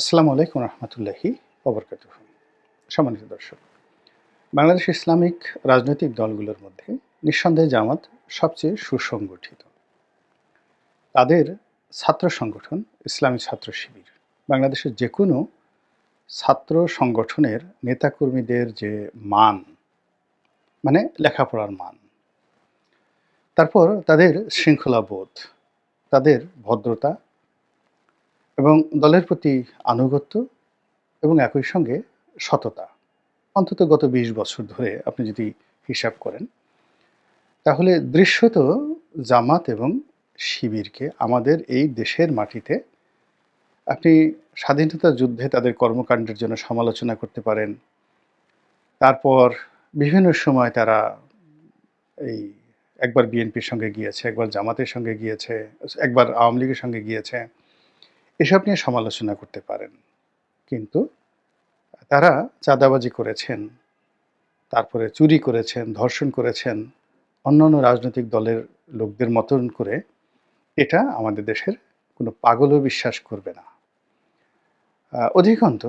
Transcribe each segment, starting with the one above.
আসসালামু আলাইকুম রহমতুল্লাহি ওবরকাত সম্মানিত দর্শক, বাংলাদেশ ইসলামিক রাজনৈতিক দলগুলোর মধ্যে নিঃসন্দেহে জামাত সবচেয়ে সুসংগঠিত। তাদের ছাত্র সংগঠন ইসলামী ছাত্র শিবির। বাংলাদেশের যে কোনো ছাত্র সংগঠনের নেতাকর্মীদের যে মান মানে লেখাপড়ার মান, তারপর তাদের শৃঙ্খলাবোধ, তাদের ভদ্রতা এবং দলের প্রতি আনুগত্য এবং একই সঙ্গে সততা। অন্তত গত বিশ বছর ধরে আপনি যদি হিসাব করেন, তাহলে দৃশ্যত জামাত এবং শিবিরকে আমাদের এই দেশের মাটিতে আপনি স্বাধীনতা যুদ্ধে তাদের কর্মকাণ্ডের জন্য সমালোচনা করতে পারেন। তারপর বিভিন্ন সময় তারা এই একবার বিএনপির সঙ্গে গিয়েছে, একবার জামাতের সঙ্গে গিয়েছে, একবার আওয়ামী লীগের সঙ্গে গিয়েছে। এসব নিয়ে সমালোচনা করতে পারেন। কিন্তু তারা চাঁদাবাজি করেছেন, তারপরে চুরি করেছেন, ধর্ষণ করেছেন অন্যান্য রাজনৈতিক দলের লোকদের মতন করে এটা আমাদের দেশের কোনো পাগলও বিশ্বাস করবে না। অধিকন্ত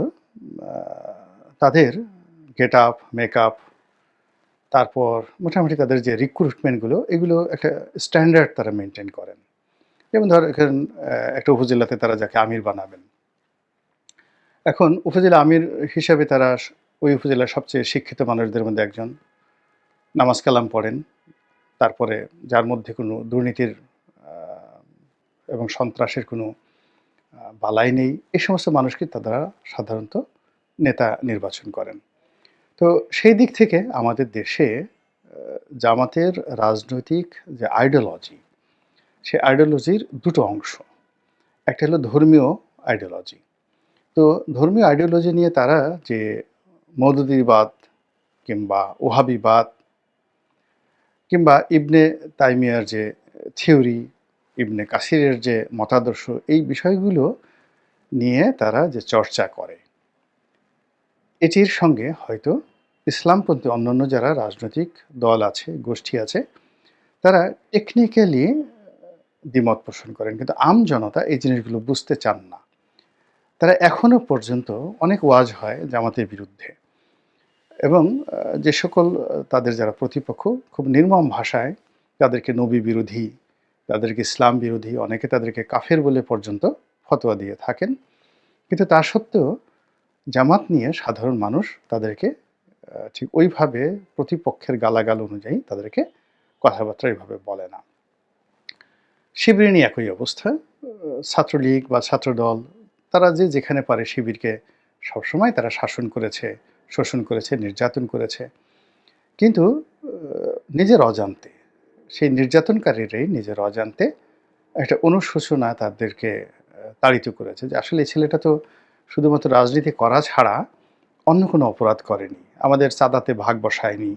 তাদের গেট আপ মেকআপ তারপর মোটামুটি তাদের যে রিক্রুটমেন্টগুলো এগুলো একটা স্ট্যান্ডার্ড তারা মেনটেন করেন। যেমন ধর এখন একটা উপজেলাতে তারা যাকে আমির বানাবেন। এখন উপজেলা আমির হিসাবে তারা ওই উপজেলার সবচেয়ে শিক্ষিত মানুষদের মধ্যে একজন। নামাজ কালাম পড়েন, তারপরে যার মধ্যে কোনো দুর্নীতির এবং সন্ত্রাসের কোনো বালাই নেই, এই সমস্ত মানুষকে তারা সাধারণত নেতা নির্বাচন করেন। তো সেই দিক থেকে আমাদের দেশে জামাতের রাজনৈতিক যে আইডিওলজি সে আইডিওলজির দুটো অংশ। একটা হলো ধর্মীয় আইডিওলজি তো ধর্মীয় আইডিওলজি নিয়ে তারা যে মৌদুদিবাদ কিংবা ওহাবিবাদ কিংবা ইবনে তাইমিয়ার যে থিওরি, ইবনে কাসিরের যে মতাদর্শ, এই বিষয়গুলো নিয়ে তারা যে চর্চা করে, এটির সঙ্গে হয়তো ইসলামপন্থী অন্যান্য যারা রাজনৈতিক দল আছে, গোষ্ঠী আছে, তারা টেকনিক্যালি দ্বিমত পোষণ করেন, কিন্তু আম জনতা এই জিনিসগুলো বুঝতে চান না। তারা এখনও পর্যন্ত অনেক ওয়াজ হয় জামাতের বিরুদ্ধে। এবং যে সকল তাদের যারা প্রতিপক্ষ, খুব নির্মম ভাষায় তাদেরকে নবী বিরোধী, তাদেরকে ইসলাম বিরোধী, অনেকে তাদেরকে কাফের বলে পর্যন্ত ফতোয়া দিয়ে থাকেন। কিন্তু তা সত্ত্বেও জামাত নিয়ে সাধারণ মানুষ তাদেরকে ঠিক ওইভাবে প্রতিপক্ষের গালাগাল অনুযায়ী তাদেরকে কথাবার্তা এইভাবে বলে না। শিবির নিয়ে একই অবস্থা। ছাত্রলীগ বা ছাত্রদল, তারা যে যেখানে পারে শিবিরকে সবসময় তারা শাসন করেছে, শোষণ করেছে, নির্যাতন করেছে। কিন্তু নিজের অজান্তে, সেই নির্যাতনকারীরাই নিজের অজান্তে একটা অনুশোচনা তাদেরকে তাড়িত করেছে যে আসলে এই ছেলেটা তো শুধুমাত্র রাজনীতি করা ছাড়া অন্য কোনো অপরাধ করেনি। আমাদের চাঁদাতে ভাগ বসায়নি,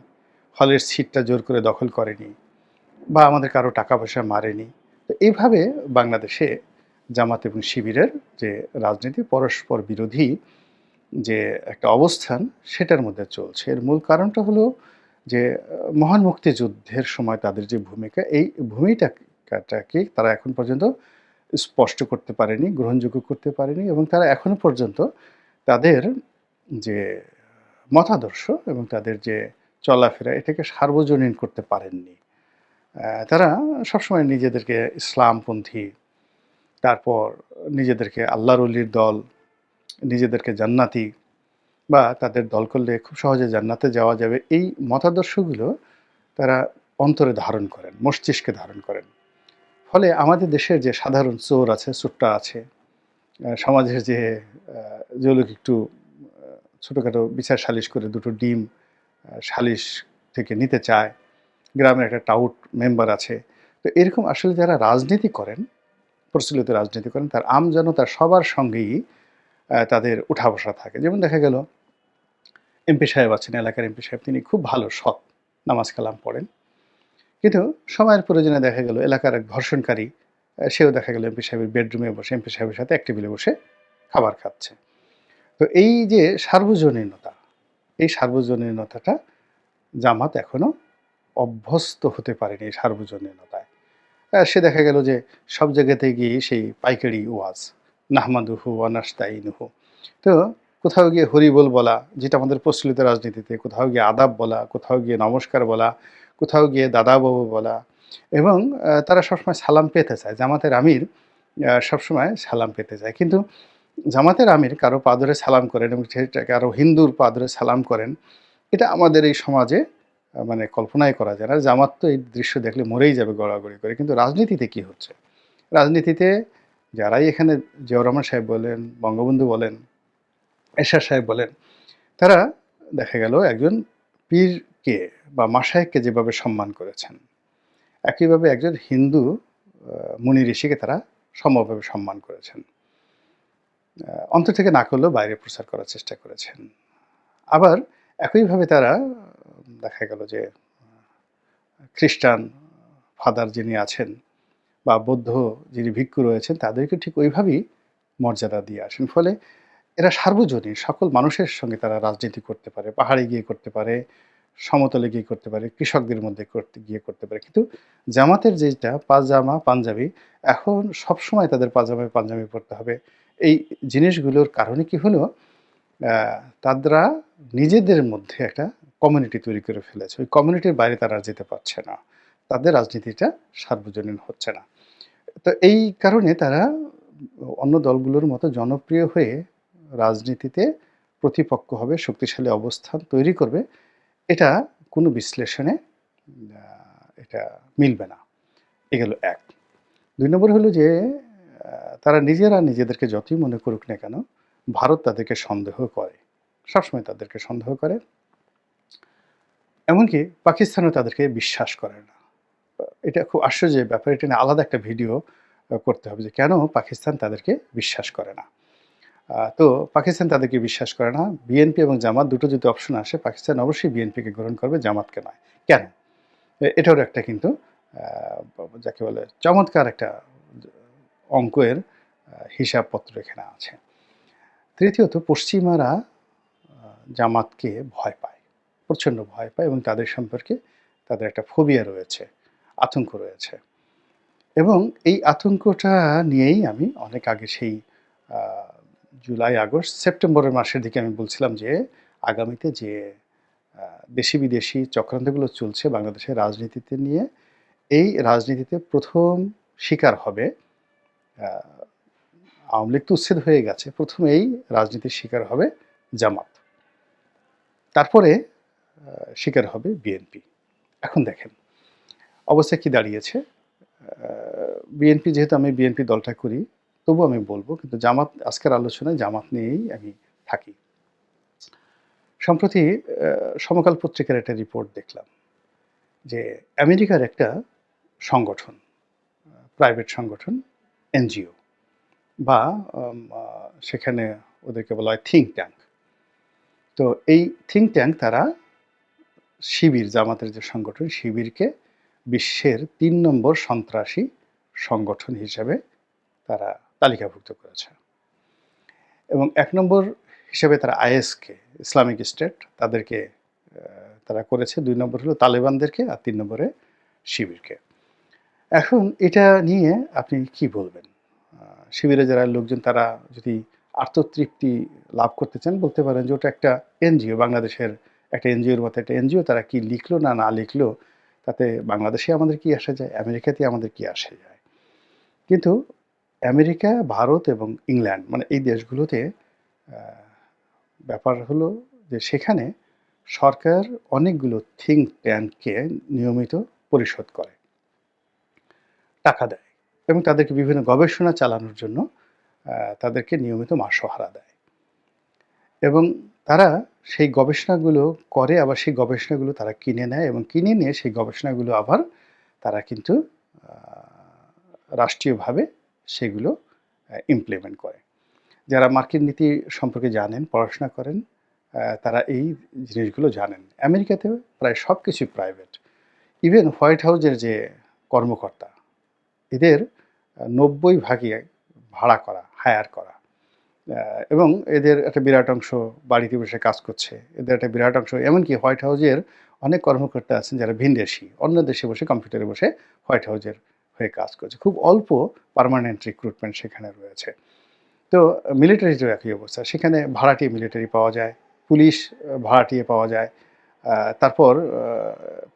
হলের সিটটা জোর করে দখল করেনি, বা আমাদের কারও টাকা পয়সা মারেনি। তো এইভাবে বাংলাদেশে জামাত এবং শিবিরের যে রাজনীতি, পরস্পর বিরোধী যে একটা অবস্থান, সেটার মধ্যে চলছে। এর মূল কারণটা হলো যে, মহান মুক্তিযুদ্ধের সময় তাদের যে ভূমিকা, এই ভূমিকাটাকে তারা এখন পর্যন্ত স্পষ্ট করতে পারেনি, গ্রহণযোগ্য করতে পারেনি এবং তারা এখনও পর্যন্ত তাদের যে মতাদর্শ এবং তাদের যে চলাফেরা, এটাকে সার্বজনীন করতে পারেননি। তারা সবসময় নিজেদেরকে ইসলামপন্থী তারপর নিজেদেরকে আল্লাহর অলির দল নিজেদেরকে জান্নাতি বা তাদের দল করলে খুব সহজে জান্নাতে যাওয়া যাবে। এই মতাদর্শগুলো তারা অন্তরে ধারণ করেন মস্তিষ্কে ধারণ করেন। ফলে আমাদের দেশের যে সাধারণ চোর আছে চোরটা আছে সমাজের যে আহ, যে লোক একটু ছোটোখাটো বিচার সালিশ করে দুটো ডিম সালিশ থেকে নিতে চায় গ্রামের একটা টাউট মেম্বার আছে। তো এরকম আসলে যারা রাজনীতি করেন, প্রচলিত রাজনীতি করেন, তার আম জনতার সবার সঙ্গেই তাদের উঠা বসা থাকে। যেমন দেখা গেল, এমপি সাহেব আছেন, এলাকার এমপি সাহেব, তিনি খুব ভালো, সৎ, নামাজ কালাম পড়েন। কিন্তু সময়ের প্রয়োজনে দেখা গেল, এলাকার এক ধর্ষণকারী সেও দেখা গেল এমপি সাহেবের বেডরুমে বসে, এমপি সাহেবের সাথে এক টেবিলে বসে খাবার খাচ্ছে। তো এই যে সার্বজনীনতা, এই সার্বজনীনতাটা জামাত এখনও অভ্যস্ত হতে পারেনি সার্বজনীনতায়। সে দেখা গেল যে সব জায়গাতে গিয়ে সেই পাইকারি ওয়াজ, নাহমাদুহু ওয়ানাস্তাইনুহু তো কোথাও গিয়ে হরিবোল বলা, যেটা আমাদের প্রচলিত রাজনীতিতে, কোথাও গিয়ে আদাব বলা, কোথাও গিয়ে নমস্কার বলা, কোথাও গিয়ে দাদাবাবু বলা এবং তারা সবসময় সালাম পেতে চায়। জামাতের আমির সবসময় সালাম পেতে চায়। কিন্তু জামাতের আমির কারও পাদরে সালাম করেন এবং কারও হিন্দুর পাদরে সালাম করেন, এটা আমাদের এই সমাজে মানে কল্পনাই করা যায় না। জামাত তো এই দৃশ্য দেখলে মরেই যাবে গড়াগড়ি করে। কিন্তু রাজনীতিতে কি হচ্ছে? রাজনীতিতে যারাই এখানে জিয়াউর রহমান সাহেব বলেন, বঙ্গবন্ধু বলেন, এরশাদ সাহেব বলেন, তারা দেখা গেল একজন পীরকে বা মাসায়েককে যেভাবে সম্মান করেছেন, একইভাবে একজন হিন্দু মুনি ঋষিকে তারা সমভাবে সম্মান করেছেন। অন্তর থেকে না করলেও বাইরে প্রচার করার চেষ্টা করেছেন। আবার একইভাবে তারা দেখা গেল যে খ্রিস্টান ফাদার যিনি আছেন বা বৌদ্ধ যিনি ভিক্ষু রয়েছেন, তাদেরকে ঠিক ওইভাবেই মর্যাদা দিয়ে আসেন। ফলে এরা সার্বজনীন, সকল মানুষের সঙ্গে তারা রাজনীতি করতে পারে, পাহাড়ে গিয়ে করতে পারে, সমতলে গিয়ে করতে পারে, কৃষকদের মধ্যে করতে, গিয়ে করতে পারে। কিন্তু জামাতের যেটা পাজামা, পাঞ্জাবি, এখন সবসময় তাদের পাজামা পাঞ্জাবি পড়তে হবে। এই জিনিসগুলোর কারণে কি হলো? তারা নিজেদের মধ্যে একটা কমিউনিটি তৈরি করে ফেলেছে। ওই কমিউনিটির বাইরে তারা যেতে পারছে না। তাদের রাজনীতিটা সার্বজনীন হচ্ছে না। তো এই কারণে তারা অন্য দলগুলোর মতো জনপ্রিয় হয়ে রাজনীতিতে প্রতিপক্ষ হবে, শক্তিশালী অবস্থান তৈরি করবে, এটা কোনো বিশ্লেষণে এটা মিলবে না। এ এক। দুই নম্বর হলো যে তারা নিজেরা নিজেদেরকে যতই মনে করুক না কেন, ভারত তাদেরকে সন্দেহ করে। সবসময় তাদেরকে সন্দেহ করে। এমনকি পাকিস্তানও তাদেরকে বিশ্বাস করে না। এটা খুব আশ্চর্যের ব্যাপার, এটা নিয়ে আলাদা একটা ভিডিও করতে হবে যে কেন পাকিস্তান তাদেরকে বিশ্বাস করে না। তো পাকিস্তান তাদেরকে বিশ্বাস করে না। বিএনপি এবং জামাত, দুটো যদি অপশন আসে, পাকিস্তান অবশ্যই বিএনপিকে গ্রহণ করবে, জামাতকে নয়। কেন? এটাও একটা কিন্তু যাকে বলে চমৎকার একটা অঙ্কের হিসাবপত্র এখানে আছে। তৃতীয়ত, পশ্চিমারা জামাতকে ভয় পায়। প্রচণ্ড ভয় পায় এবং তাদের সম্পর্কে তাদের একটা ফোবিয়া রয়েছে, আতঙ্ক রয়েছে। এবং এই আতঙ্কটা নিয়েই আমি অনেক আগে সেই জুলাই, আগস্ট, সেপ্টেম্বরের মাসের দিকে আমি বলছিলাম যে, আগামীতে যে দেশি বিদেশি চক্রান্তগুলো চলছে বাংলাদেশের রাজনীতিতে নিয়ে, এই রাজনীতিতে প্রথম শিকার হবে আওয়ামী লীগ তো উচ্ছেদ হয়ে গেছে, প্রথম এই রাজনীতির শিকার হবে জামাত। তারপরে শিকার হবে বিএনপি। এখন দেখেন, অবস্থা কি দাঁড়িয়েছে? বিএনপি, যেহেতু আমি বিএনপি দলটা করি তবু আমি বলব কিন্তু জামাত, আজকের আলোচনায় জামাত নিয়েই আমি থাকি। সম্প্রতি সমকাল পত্রিকার একটা রিপোর্ট দেখলাম যে আমেরিকার একটা সংগঠন, প্রাইভেট সংগঠন, এনজিও, বা সেখানে ওদেরকে বলা হয় থিঙ্ক ট্যাঙ্ক। তো এই থিঙ্ক ট্যাঙ্ক তারা শিবির, জামাতের যে সংগঠন, শিবিরকে বিশ্বের তিন নম্বর সন্ত্রাসী সংগঠন হিসেবে তারা তালিকাভুক্ত করেছে। এবং এক নম্বর হিসেবে তারা আইএসকে, ইসলামিক স্টেট, তাদেরকে তারা করেছে। দুই নম্বর হলো তালেবানদেরকে আর তিন নম্বরে শিবিরকে। এখন এটা নিয়ে আপনি কি বলবেন? শিবিরে যারা লোকজন, তারা যদি আত্মতৃপ্তি লাভ করতে চান, বলতে পারেন যে ওটা একটা এনজিও, বাংলাদেশের একটা এনজিওর মতো, একটা এনজিও তারা কি লিখলো না না লিখলো, তাতে বাংলাদেশে আমাদের কি আসা যায় আমেরিকাতে আমাদের কি আসা যায়। কিন্তু আমেরিকা, ভারত এবং ইংল্যান্ড মানে এই দেশগুলোতে ব্যাপার হলো যে সেখানে সরকার অনেকগুলো থিঙ্ক ট্যাঙ্ককে নিয়মিত পরিশোধ করে, টাকা দেয় এবং তাদেরকে বিভিন্ন গবেষণা চালানোর জন্য তাদেরকে নিয়মিত মাসোহারা দেয়। এবং তারা সেই গবেষণাগুলো করে, আবার সেই গবেষণাগুলো তারা কিনে নেয় এবং কিনে নিয়ে সেই গবেষণাগুলো আবার তারা কিন্তু রাষ্ট্রীয়ভাবে সেগুলো ইমপ্লিমেন্ট করে। যারা মার্কিন নীতি সম্পর্কে জানেন, পড়াশোনা করেন তারা এই জিনিসগুলো জানেন। আমেরিকাতে প্রায় সব কিছুই প্রাইভেট ইভেন হোয়াইট হাউসের যে কর্মকর্তা, এদের নব্বই ভাগে ভাড়া করা হায়ার করা। এবং এদের একটা বিরাট অংশ বাড়িতে বসে কাজ করছে। এদের একটা বিরাট অংশ, এমনকি হোয়াইট হাউজের অনেক কর্মকর্তা আছেন যারা ভিনদেশি অন্য দেশে বসে কম্পিউটারে বসে হোয়াইট হাউজের হয়ে কাজ করছে। খুব অল্প পার্মানেন্ট রিক্রুটমেন্ট সেখানে রয়েছে। তো মিলিটারিরও একই অবস্থা, সেখানে ভাড়াটিয়ে মিলিটারি পাওয়া যায়, পুলিশ ভাড়াটিয়ে পাওয়া যায় তারপর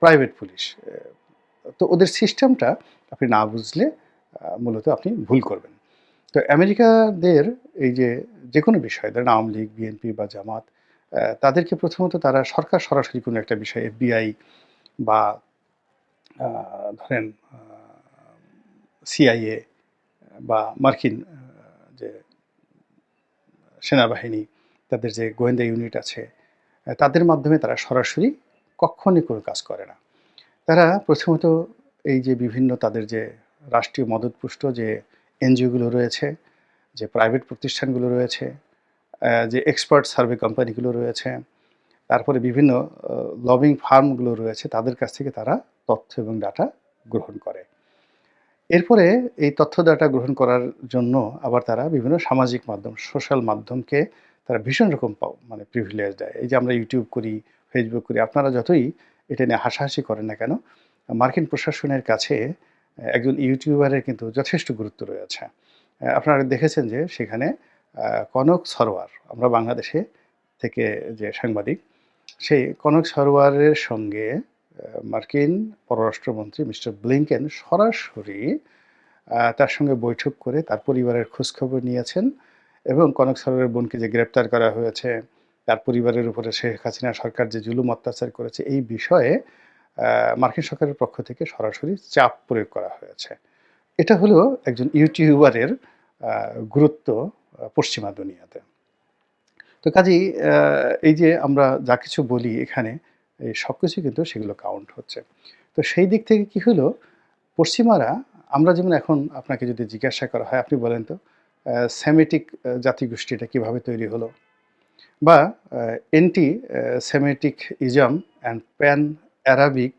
প্রাইভেট পুলিশ তো ওদের সিস্টেমটা আপনি না বুঝলে মূলত আপনি ভুল করবেন। তো আমেরিকাদের এই যে যে কোনো বিষয়, ধরেন আওয়ামী লীগ, বিএনপি বা জামাত তাদেরকে প্রথমত তারা সরকার সরাসরি কোনো একটা বিষয় এফবিআই বা ধরেন সিআইএ বা মার্কিন যে সেনাবাহিনী, তাদের যে গোয়েন্দা ইউনিট আছে তাদের মাধ্যমে তারা সরাসরি কখনই কোনো কাজ করে না। তারা প্রথমত এই যে বিভিন্ন তাদের যে রাষ্ট্রীয় মদতপুষ্ট যে এনজিওগুলো রয়েছে, যে প্রাইভেট প্রতিষ্ঠানগুলো রয়েছে যে এক্সপার্ট সার্ভে কোম্পানিগুলো রয়েছে, তারপরে বিভিন্ন লবিং ফার্মগুলো রয়েছে, তাদের কাছ থেকে তারা তথ্য এবং ডাটা গ্রহণ করে। এরপরে এই তথ্য ডাটা গ্রহণ করার জন্য আবার তারা বিভিন্ন সামাজিক মাধ্যম সোশ্যাল মাধ্যমকে তারা ভীষণ রকম মানে প্রিভিলেজ দেয়। এই যে আমরা ইউটিউব করি ফেসবুক করি, আপনারা যতই এটা নিয়ে হাসাহাসি করেন না কেন, মার্কিন প্রশাসনের কাছে একজন ইউটিউবারের কিন্তু যথেষ্ট গুরুত্ব রয়েছে। আপনারা দেখেছেন যে সেখানে কনক সরোয়ার, আমরা বাংলাদেশে থেকে যে সাংবাদিক, সেই কনক সরোয়ারের সঙ্গে মার্কিন পররাষ্ট্রমন্ত্রী মিস্টার ব্লিংকেন সরাসরি তার সঙ্গে বৈঠক করে তার পরিবারের খোঁজখবর নিয়েছেন এবং কনক সরোয়ারের বোনকে যে গ্রেপ্তার করা হয়েছে, তার পরিবারের উপরে শেখ হাসিনা সরকার যে জুলুম অত্যাচার করেছে, এই বিষয়ে মার্কিন সরকারের পক্ষ থেকে সরাসরি চাপ প্রয়োগ করা হয়েছে। এটা হলো একজন ইউটিউবারের গুরুত্ব পশ্চিমা দুনিয়াতে। তো কাজেই এই যে আমরা যা কিছু বলি এখানে, এই সব কিছু কিন্তু সেগুলো কাউন্ট হচ্ছে। তো সেই দিক থেকে কি হলো, পশ্চিমারা, আমরা যেমন এখন আপনাকে যদি জিজ্ঞাসা করা হয়, আপনি বলেন তো সেমেটিক জাতিগোষ্ঠীটা কীভাবে তৈরি হলো? বা anti Semitic ism and pan Arabic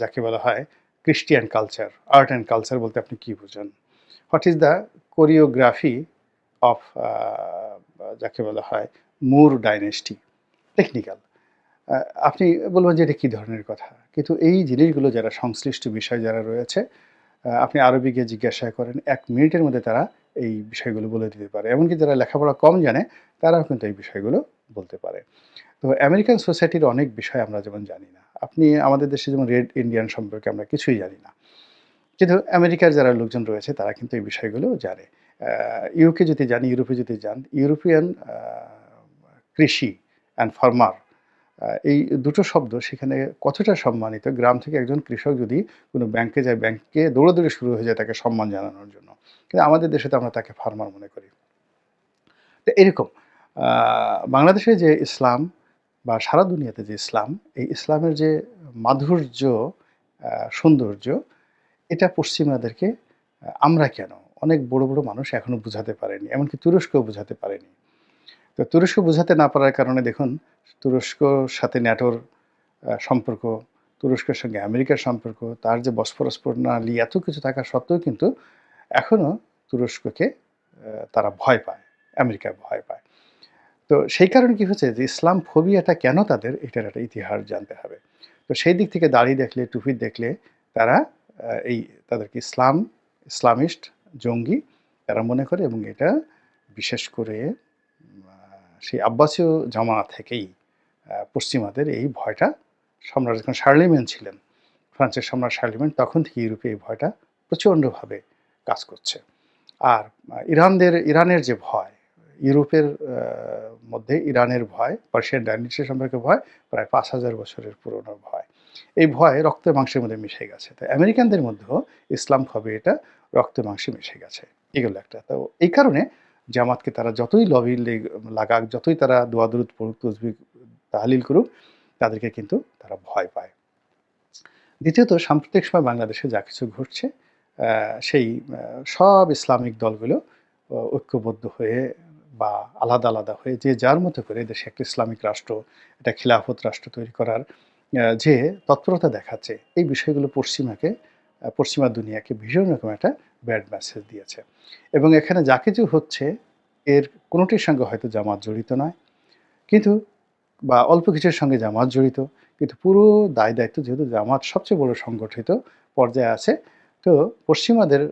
যাকে বলা হয় Christian culture art and culture বলতে আপনি কি বুঝেন? What is the choreography of যাকে বলা হয় মুর ডাইনেস্টি টেকনিক্যাল আপনি বলবেন যে এটা কী ধরনের কথা? কিন্তু এই জিনিসগুলো যারা সংশ্লিষ্ট বিষয় যারা রয়েছে আপনি আরবিকে জিজ্ঞাসা করেন, এক মিনিটের মধ্যে তারা এই বিষয়গুলো বলে দিতে পারে। এমনকি যারা লেখাপড়া কম জানে, তারাও কিন্তু এই বিষয়গুলো বলতে পারে। তো আমেরিকান সোসাইটির অনেক বিষয় আমরা যেমন জানি না, আপনি আমাদের দেশে যেমন রেড ইন্ডিয়ান সম্পর্কে আমরা কিছুই জানি না। কিন্তু আমেরিকার যারা লোকজন রয়েছে, তারা কিন্তু এই বিষয়গুলো জানে। ইউকে যদি জানি ইউরোপে যদি যান ইউরোপিয়ান কৃষি অ্যান্ড ফার্মার এই দুটো শব্দ সেখানে কতটা সম্মানিত? গ্রাম থেকে একজন কৃষক যদি কোনো ব্যাংকে যায় ব্যাংকে দৌড়াদৌড়ি শুরু হয়ে যায় তাকে সম্মান জানানোর জন্য। কিন্তু আমাদের দেশে তো আমরা তাকে ফার্মার মনে করি। তো এরকম বাংলাদেশে যে ইসলাম বা সারা দুনিয়াতে যে ইসলাম, এই ইসলামের যে মাধুর্য সৌন্দর্য, এটা পশ্চিমাদেরকে আমরা কেন? অনেক বড় বড় মানুষ এখনও বোঝাতে পারেনি, এমনকি তুরস্কও বোঝাতে পারেনি। তো তুরস্ক বোঝাতে না পারার কারণে দেখুন তুরস্কর সাথে ন্যাটোর সম্পর্ক, তুরস্কের সঙ্গে আমেরিকার সম্পর্ক, তার যে বসফরস প্রণালী এত কিছু থাকা সত্ত্বেও কিন্তু এখনও তুরস্ককে তারা ভয় পায়, আমেরিকা ভয় পায়। তো সেই কারণে কি হচ্ছে যে ইসলাম ফোবিয়াটা কেন তাদের, এটার একটা ইতিহাস জানতে হবে। তো সেই দিক থেকে দাড়ি দেখলে, টুপি দেখলে তারা এই তাদেরকে ইসলাম, ইসলামিস্ট জঙ্গি তারা মনে করে এবং এটা বিশেষ করে সেই আব্বাসীয় জামা থেকেই পশ্চিমাদের এই ভয়টা সম্রাট, যখন শার্লিমেন ছিলেন, ফ্রান্সের সম্রাট শার্লিমেন, তখন থেকে ইউরোপে এই ভয়টা প্রচণ্ডভাবে কাজ করছে। আর ইরানদের, ইরানের যে ভয়, ইউরোপের মধ্যে ইরানের ভয়, পার্সিয়ান ডাইনেস্টি সম্পর্কে ভয়, প্রায় পাঁচ হাজার বছরের পুরনো ভয়। এই ভয় রক্ত মাংসের মধ্যে মিশে গেছে। তো আমেরিকানদের মধ্যেও ইসলাম হবে এটা, রক্ত মাংসে মিশে গেছে। এগুলো একটা। তো এই কারণে জামাতকে তারা যতই লবি লাগাক, যতই তারা দোয়াদুরুদ পড়ুক তসবি তাহলিল করুক, তাদেরকে কিন্তু তারা ভয় পায়। দ্বিতীয়ত, সাম্প্রতিক সময় বাংলাদেশে যা কিছু ঘটছে সেই সব ইসলামিক দলগুলো ঐক্যবদ্ধ হয়ে বা আলাদা আলাদা হয়ে যে যার মতো করে দেশে একটা ইসলামিক রাষ্ট্র, একটা খিলাফত রাষ্ট্র তৈরি করার যে তৎপরতা দেখাচ্ছে, এই বিষয়গুলো পশ্চিমাকে পশ্চিমা দুনিয়াকে ভীষণ রকম একটা ব্যাড মেসেজ দিয়েছে। এবং এখানে যা কিছু হচ্ছে, এর কোনোটির সঙ্গে হয়তো জামাত জড়িত নয়, কিন্তু, বা অল্প কিছুর সঙ্গে জামাত জড়িত, কিন্তু পুরো দায় দায়িত্ব যেহেতু জামাত সবচেয়ে বড় সংগঠিত পর্যায়ে আছে তো পশ্চিমাদের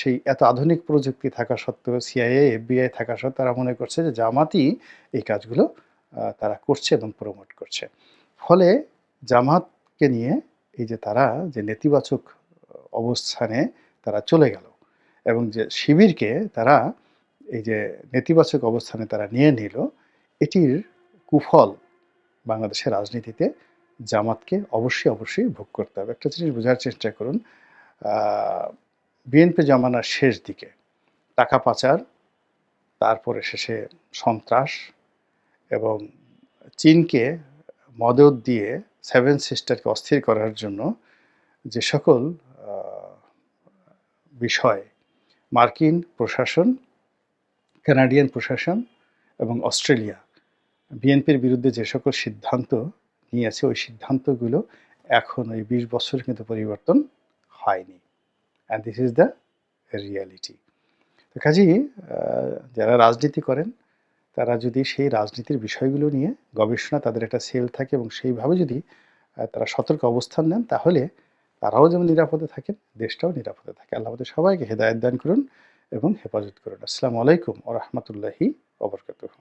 সেই এত আধুনিক প্রযুক্তি থাকা সত্ত্বেও সিআইএ এফবিআই থাকা সত্ত্বেও তারা মনে করছে যে জামাতই এই কাজগুলো তারা করছে এবং প্রমোট করছে। ফলে জামাতকে নিয়ে এই যে তারা যে নেতিবাচক অবস্থানে তারা চলে গেল এবং যে শিবিরকে তারা এই যে নেতিবাচক অবস্থানে তারা নিয়ে নিল, এটির কুফল বাংলাদেশের রাজনীতিতে জামাতকে অবশ্যই অবশ্যই ভোগ করতে হবে। একটা জিনিস বোঝার চেষ্টা করুন বিএনপি জমানার শেষ দিকে টাকা পাচার, তারপরে শেষে সন্ত্রাস এবং চীনকে মদত দিয়ে সেভেন সিস্টারকে অস্থির করার জন্য যে সকল বিষয়, মার্কিন প্রশাসন, কানাডিয়ান প্রশাসন এবং অস্ট্রেলিয়া বিএনপির বিরুদ্ধে যে সকল সিদ্ধান্ত নিয়েছে, ওই সিদ্ধান্তগুলো এখন ওই বিশ বছর কিন্তু পরিবর্তন হয়নি। And this is the reality তো কাজেই যারা রাজনীতি করেন, তারা যদি সেই রাজনীতির বিষয়গুলো নিয়ে গবেষণা তাদের একটা সেল থাকে এবং সেইভাবে যদি তারা সতর্ক অবস্থান নেন, তাহলে তারাও যেমন নিরাপদে থাকেন, দেশটাও নিরাপদে থাকে। আল্লাহ আমাদের সবাইকে হেদায়ত দান করুন এবং হেফাজত করুন। আসসালামু আলাইকুম ও রহমতুল্লাহি ওবরকাতুহ